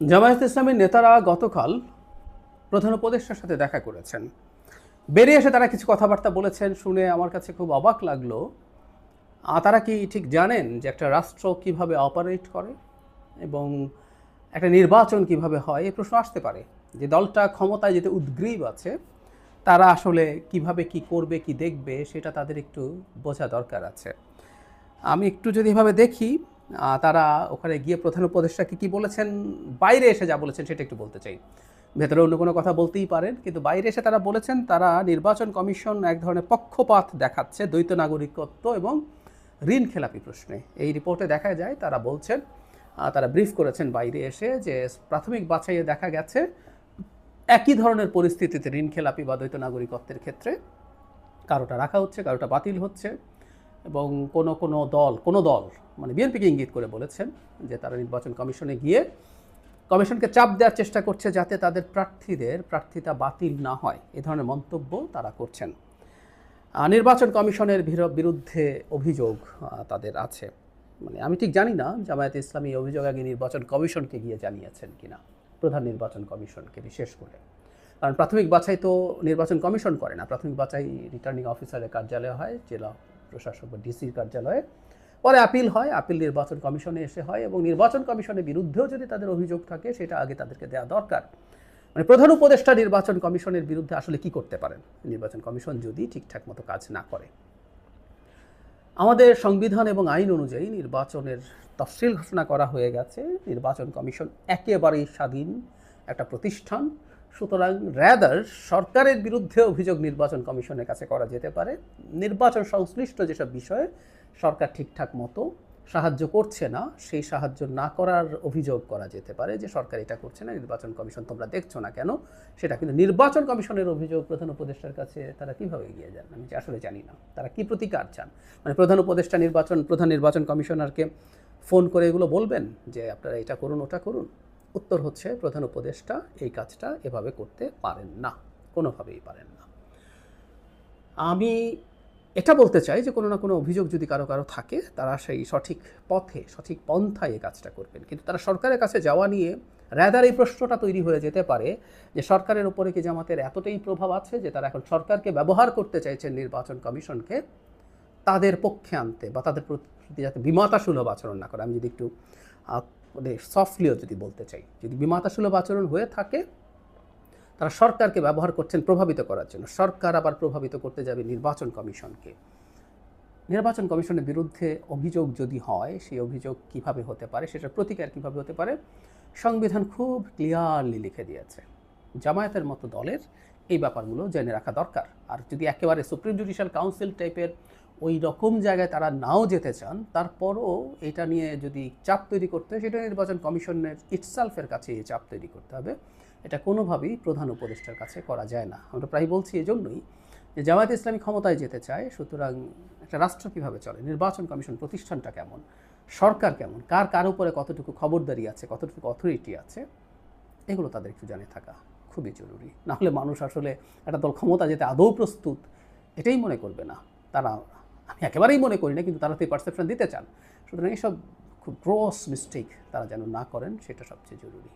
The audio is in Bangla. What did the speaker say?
জামায়াত ইসলামের নেতারা গতকাল প্রধান উপদেষ্টার সাথে দেখা করেছেন। বেরিয়ে এসে তারা কিছু কথাবার্তা বলেছেন শুনে আমার কাছে খুব অবাক লাগল। তারা কি ঠিক জানেন যে একটা রাষ্ট্র কীভাবে অপারেট করে এবং একটা নির্বাচন কীভাবে হয়? এই প্রশ্ন আসতে পারে। যে দলটা ক্ষমতায় যেতে উদ্গ্রীব আছে, তারা আসলে কীভাবে কি করবে, কি দেখবে, সেটা তাদের একটু বোঝা দরকার আছে। আমি একটু যদি এভাবে দেখি তারা ওখানে গিয়ে প্রধান উপদেষ্টাকে কী বলেছেন? বাইরে এসে যা বলেছেন সেটা একটু বলতে চাই। ভেতরে অন্য কোনো কথা বলতেই পারেন, কিন্তু বাইরে এসে তারা বলেছেন, তারা নির্বাচন কমিশন এক ধরনের পক্ষপাত দেখাচ্ছে দ্বৈত নাগরিকত্ব এবং ঋণ খেলাপি প্রশ্নে। এই রিপোর্টে দেখা যায়, তারা বলছেন তারা ব্রিফ করেছেন বাইরে এসে যে প্রাথমিক বাছাইয়ে দেখা গেছে, একই ধরনের পরিস্থিতিতে ঋণ খেলাপি বা দ্বৈত নাগরিকত্বের ক্ষেত্রে কারোটা রাখা হচ্ছে, কারোটা বাতিল হচ্ছে। এবং কোনো কোনো দল কোনো দল মানে বিএনপিকে ইঙ্গিত করে বলেছেন যে তারা নির্বাচন কমিশনে গিয়ে কমিশনকে চাপ দেওয়ার চেষ্টা করছে যাতে তাদের প্রার্থীদের প্রার্থিতা বাতিল না হয়। এ ধরনের মন্তব্য তারা করছেন। নির্বাচন কমিশনের বিরুদ্ধে অভিযোগ তাদের আছে। মানে আমি ঠিক জানি না জামায়াত ইসলামী অভিযোগ আগে নির্বাচন কমিশনকে গিয়ে জানিয়েছেন কিনা, প্রধান নির্বাচন কমিশনকে বিশেষ করে। কারণ প্রাথমিক বাছাই তো নির্বাচন কমিশন করে না। প্রাথমিক বাছাই রিটার্নিং অফিসারের কার্যালয় হয়, জেলা প্রশাসক বা ডিসির কার্যালয়ে। পরে আপিল হয়, আপিল নির্বাচন কমিশনে এসে হয় এবং নির্বাচন কমিশনের বিরুদ্ধেও যদি তাদের অভিযোগ থাকে, সেটা আগে তাদেরকে দেওয়া দরকার। মানে প্রধান উপদেষ্টা নির্বাচন কমিশনের বিরুদ্ধে আসলে কি করতে পারেন? নির্বাচন কমিশন যদি ঠিকঠাক মতো কাজ না করে। আমাদের সংবিধান এবং আইন অনুযায়ী নির্বাচনের তফসিল ঘোষণা করা হয়ে গেছে। নির্বাচন কমিশন একেবারেই স্বাধীন একটা প্রতিষ্ঠান। সুতরাং র্যাদার সরকারের বিরুদ্ধে অভিযোগ নির্বাচন কমিশনের কাছে করা যেতে পারে। নির্বাচন সংশ্লিষ্ট যেসব বিষয়ে সরকার ঠিকঠাক মতো সাহায্য করছে না, সেই সাহায্য না করার অভিযোগ করা যেতে পারে যে সরকার এটা করছে না, নির্বাচন কমিশন তোমরা দেখছ না কেন? সেটা কিন্তু নির্বাচন কমিশনের অভিযোগ। প্রধান উপদেষ্টার কাছে তারা কীভাবে এগিয়ে যান? আমি আসলে জানি না। তারা কি প্রতিকার চান? মানে প্রধান উপদেষ্টা নির্বাচন, প্রধান নির্বাচন কমিশনারকে ফোন করে এগুলো বলবেন যে আপনারা এটা করুন, ওটা করুন। উত্তর হচ্ছে প্রধান উপদেষ্টা এই কাজটা এভাবে করতে পারেন না, কোনোভাবেই পারেন না। আমি এটা বলতে চাই যে কোনো না কোনো অভিযোগ যদি কারও কারও থাকে, তারা সেই সঠিক পথে, সঠিক পন্থায় এই কাজটা করবেন। কিন্তু তারা সরকারের কাছে যাওয়া নিয়ে র্যাদার এই প্রশ্নটা তৈরি হয়ে যেতে পারে যে সরকারের উপরে কি জামাতের এতটাই প্রভাব আছে যে তারা এখন সরকারকে ব্যবহার করতে চাইছেন নির্বাচন কমিশনকে? তাদের পক্ষে আনতে বা তাদের প্রতি যাতে বিমাতা সুলভ আচরণ না করে। আমি যদি একটু মানে সফটলিও যদি বলতে চাই, যদি বিমাতা সুলভ আচরণ হয়ে থাকে, তারা সরকারকে ব্যবহার করছেন প্রভাবিত করার জন্য। সরকার আবার প্রভাবিত করতে যাবে নির্বাচন কমিশনকে। নির্বাচন কমিশনের বিরুদ্ধে অভিযোগ যদি হয়, সেই অভিযোগ কীভাবে হতে পারে, সেটার প্রতিকার কীভাবে হতে পারে, সংবিধান খুব ক্লিয়ারলি লিখে দিয়েছে। জামায়াতের মতো দলের এই ব্যাপারগুলো জেনে রাখা দরকার। আর যদি একেবারে সুপ্রিম জুডিশিয়াল কাউন্সিল টাইপের ওই রকম জায়গায় তারা নাও যেতে চান, তারপরও এটা নিয়ে যদি চাপ তৈরি করতে হয়, সেটা নির্বাচন কমিশনের ইটসেলফের কাছে এই চাপ তৈরি করতে হবে। এটা কোনোভাবেই প্রধান উপদেষ্টার কাছে করা যায় না। আমরা প্রায় বলছি এজন্যই যে জামায়াত ইসলামী ক্ষমতায় যেতে চায়, সুতরাং একটা রাষ্ট্র কীভাবে চলে, নির্বাচন কমিশন প্রতিষ্ঠানটা কেমন, সরকার কেমন, কার কার উপরে কতটুকু খবরদারি আছে, কতটুকু অথরিটি আছে, এগুলো তাদের একটু জানে থাকা খুবই জরুরি। নাহলে মানুষ আসলে একটা দল ক্ষমতা যেতে আদৌ প্রস্তুত, এটাই মনে করবে না। তারা আমি একেবারেই মনে করি না, কিন্তু তারা তো এই পারসেপশন দিতে চান। সুতরাং এইসব খুব গ্রস মিস্টেক তারা যেন না করেন, সেটা সবচেয়ে জরুরি।